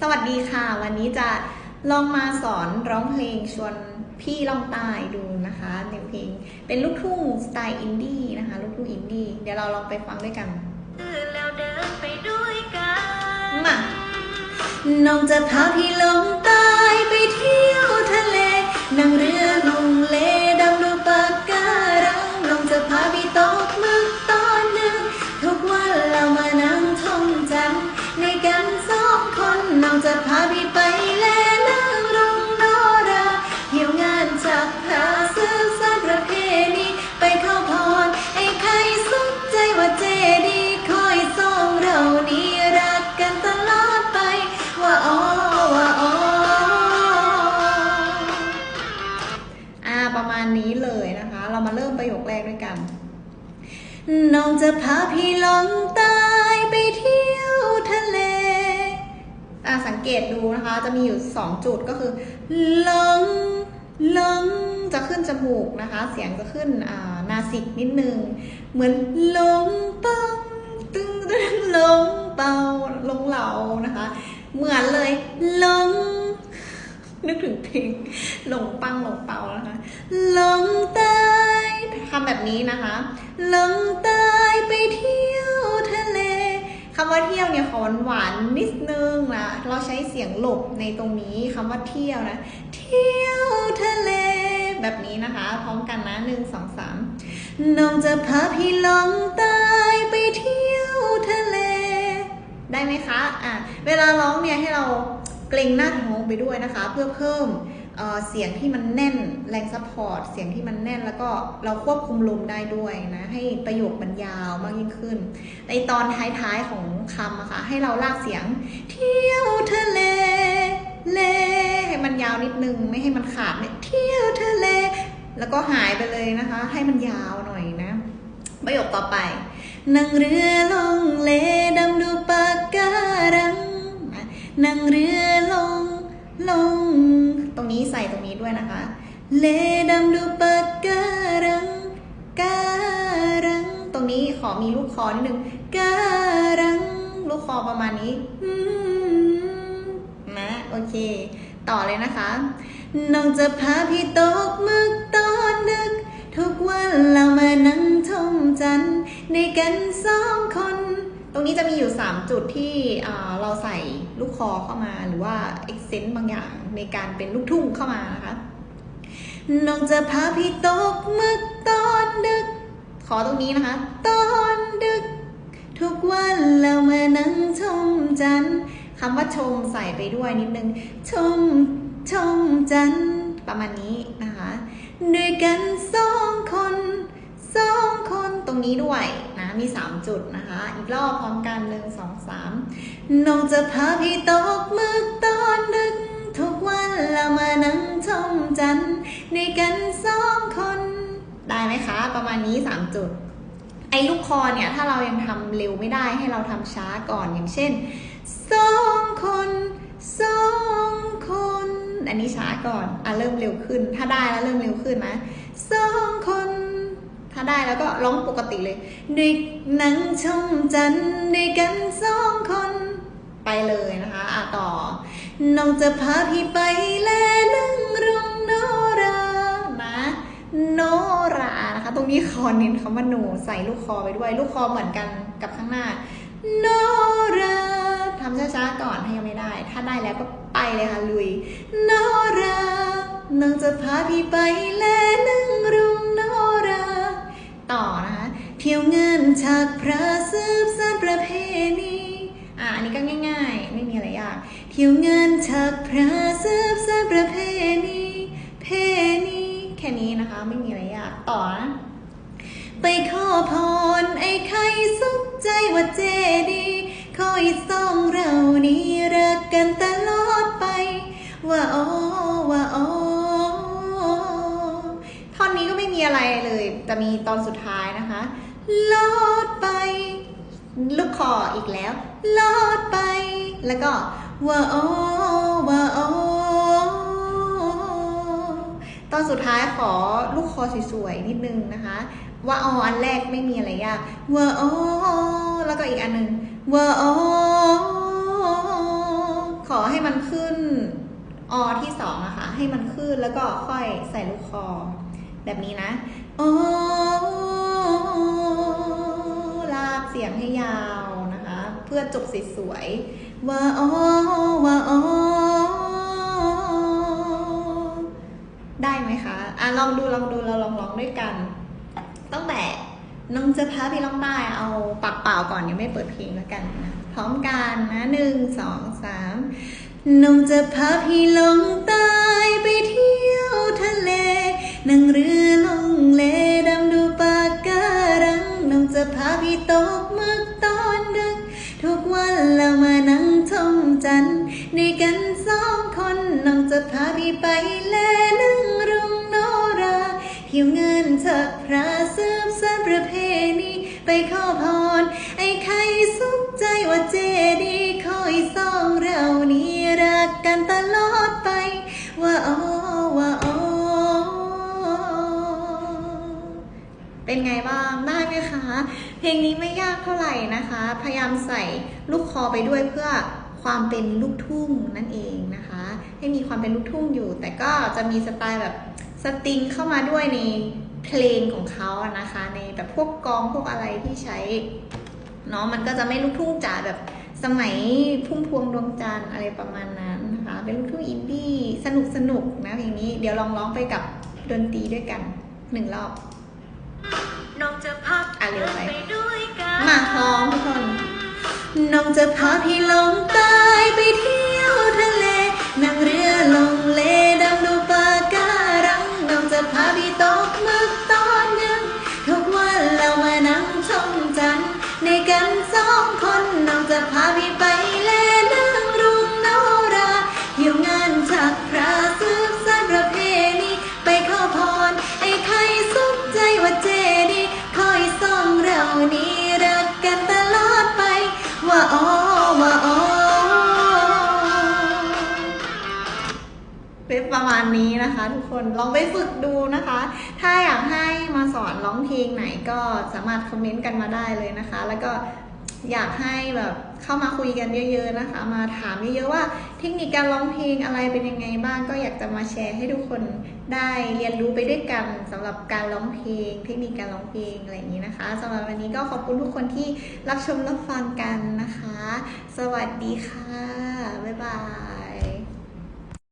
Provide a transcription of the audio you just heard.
สวัสดีค่ะ วันนี้จะลองมาสอนร้องเพลงชวนพี่ลองตายดูนะคะในเพลงเป็นลูกทุ่งสไตล์อินดี้นะคะลูกทุ่งอินดี้เดี๋ยวเราลองไปฟังด้วยกันแล้วเดินไปด้วยกันมาน้องจะพาพี่ลงใต้ไปเที่ยวทะเลนั่งเรื น้องจะพาพี่ลงใต้ไปเที่ยวทะเลอ่าสังเกตดูนะคะ จะมีอยู่2จุดก็คือลงลงจะขึ้นจมูกนะคะ เสียงจะขึ้นอานาสิกนิดนึง เหมือนลงเป้าตึงตึงลงเป่าลงเหลานะคะ เหมือนเลยลงนึกถึงเพลงหลงปังหลงเปานะคะหลงใต้ คำแบบนี้นะคะหลงใต้ไปเที่ยวทะเลคำว่าเที่ยวเนี่ยขอหวานนิดนึงนะเราใช้เสียงหลบในตรงนี้คำว่าเที่ยวนะ เที่ยวทะเล แบบนี้นะคะ พร้อมกันนะหนึ่งสองสามน้องจะพาพี่ลงใต้ไปเที่ยวทะเล ได้ไหมคะอะเวลาร้องเนี่ยให้เราเกรงหน้าท้องไปด้วยนะคะ เพื่อเพิ่ม เสียงที่มันแน่นแรงซัพพอร์ตเสียงที่มันแน่นแล้วก็เราควบคุมลมได้ด้วยนะ ให้ประโยคมันยาวมากยิ่งขึ้น ในตอนท้ายๆของคำอะคะ่ะให้เราลากเสียง เที่ยวทะเลเลให้มันยาวนิดนึงไม่ให้มันขาดเนี่ยเที่ยวทะเล แล้วก็หายไปเลยนะคะ ให้มันยาวหน่อยนะ ประโยคต่อไปนั่งเรือลงเลด รงนี้ใส่ตรงนี้ด้วยนะคะเลดำดูปาการังการังตรงนี้ขอมีลูกคอนิดนึงการังลูกคอประมาณนี้อืมนะโอเค ต่อเลยนะคะน้องจะพาพี่ตกมึกตอนดึก ทุกวันเรามานั่งชมจันในกันสองคน รงนี้จะมีอยู่ 3 จุดที่เราใส่ลูกคอเข้ามาหรือว่าเอ็กเซนต์บางอย่างในการเป็นลูกทุ่งเข้ามานะคะน้องจะพาพี่ตกมึกตอนดึก ขอตรงนี้นะคะ ตอนดึก ทุกวันเรามานั่งชมจันทร์คำว่าชมใส่ไปด้วยนิดนึง ชมชมจันทร์ประมาณนี้นะคะ ด้วยกันสองคนสองคนตรงนี้ด้วย มี 3 จุดนะคะ อีกรอบพร้อมกันหนึ่งสองสามน้องจะพาพี่ตกมึกตอนดึก ทุกวันเรามานั่งชมจันทร์ในกันสองคน ได้ไหมคะ ประมาณนี้ 3 จุด ไอ้ลูกคอเนี่ย ถ้าเรายังทำเร็วไม่ได้ให้เราทำช้าก่อนอย่างเช่นสองคนสองคน อันนี้ช้าก่อน อะเริ่มเร็วขึ้น ถ้าได้แล้วเริ่มเร็วขึ้นนะสองคน ถ้าได้แล้วก็ร้องปกติเลยด้วยนั่งชมจันทร์ด้วยกันสองคนไปเลยนะคะอะต่อ น้องจะพาพี่ไปแลนั่งรงโนรานะโนรานะคะ ตรงนี้คอเน้นคำว่าโนใส่ลูกคอไปด้วย ลูกคอเหมือนกันกับข้างหน้าโนราทำช้าๆก่อนถ้ายังไม่ได้ ถ้าได้แล้วก็ไปเลยค่ะลุยโนราน้องจะพาพี่ไปแลนั่ง ที่ยวงานฉากพระสืบสานประเพณีอะอันนี้ก็ง่าย ๆ ไม่มีอะไรยาก เที่ยวงานฉากพระสืบสานประเพณีเพณีแค่นี้นะคะไม่มีอะไรยากต่อนะไปขอพรไอ้ไข่สุขใจว่าเจดีคอยส่องเรานี้รักกันตลอดไป ว่าอ๋อว่าอ๋อท่อนนี้ก็ไม่มีอะไรเลย แต่มีตอนสุดท้ายนะคะ ลอดไป ลูกคออีกแล้ว ลอดไป แล้วก็ว่าอ๋อว่าอ๋อตอนสุดท้ายขอลูกคอสวยๆนิดนึงนะคะ ว่าอออันแรกไม่มีอะไรยากว่าอ๋อแล้วก็อีกอันหนึ่งว่าอ๋อขอให้มันขึ้นอที่สองอะค่ะให้มันขึ้นแล้วก็ค่อยใส่ลูกคอ แบบนี้นะโอ ยงให้ยาวนะคะ เพื่อจบสวยๆว่าอ๋อว่าอ๋อได้ไหมคะ อะลองดูลองดูเราลองร้องด้วยกัน ตั้งแต่น้องจะพาพี่ร้องได้เอาปากเปล่าก่อนยังไม่เปิดเพลงแล้วกันนะพร้อมกันนะหนึ่งสองสามน้องจะพาพี่ลงใต้ไปเที่ยวทะเลนั่งเรือลงเลดำดูปากการังน้องจะพาพี่ตก กันสองคนน้องจะพาพี่ไปแลนั่งรุงโนราหิวเงินจากพระสืบสานประเพณีไปขอพร ไอ้ไข่สุขใจว่าเจดีคอยสองเรานี้รักกันตลอดไป ว่าอ๋อว่าอ๋อเป็นไงบ้างได้ไหมคะ เพลงนี้ไม่ยากเท่าไหร่นะคะ พยายามใส่ลูกคอไปด้วยเพื่อ ความเป็นลูกทุ่งนั่นเองนะคะ ให้มีความเป็นลูกทุ่งอยู่ แต่ก็จะมีสไตล์แบบสตริงเข้ามาด้วยในเพลงของเขาอะนะคะ ในแบบพวกกลองพวกอะไรที่ใช้เนาะมันก็จะไม่ลูกทุ่งจ๋าแบบสมัยพุ่มพวงดวงจันทร์อะไรประมาณนั้นนะคะ เป็นลูกทุ่งอินดี้สนุกสนุกๆนะเพลงนี้เดี๋ยวลองร้องไปกับดนตรีด้วยกันหนึ่งรอบน้องจะพักอะเร็วไปไปด้วยกันมาพร้อมทุกคน น้องจะพาพี่ลงใต้ไปเที่ยวทะเลนั่งเรือ เป็นประมาณนี้นะคะ ทุกคนลองไปฝึกดูนะคะ ถ้าอยากให้มาสอนร้องเพลงไหนก็สามารถคอมเมนต์กันมาได้เลยนะคะ แล้วก็อยากให้แบบเข้ามาคุยกันเยอะ ๆนะคะ มาถามเยอะๆว่าเทคนิคการร้องเพลงอะไรเป็นยังไงบ้างก็อยากจะมาแชร์ให้ทุกคนได้เรียนรู้ไปด้วยกันสำหรับการร้องเพลง เทคนิคการร้องเพลงอะไรอย่างนี้นะคะสำหรับวันนี้ก็ขอบคุณทุกคนที่รับชมรับฟังกันนะคะ สวัสดีค่ะบ๊ายบาย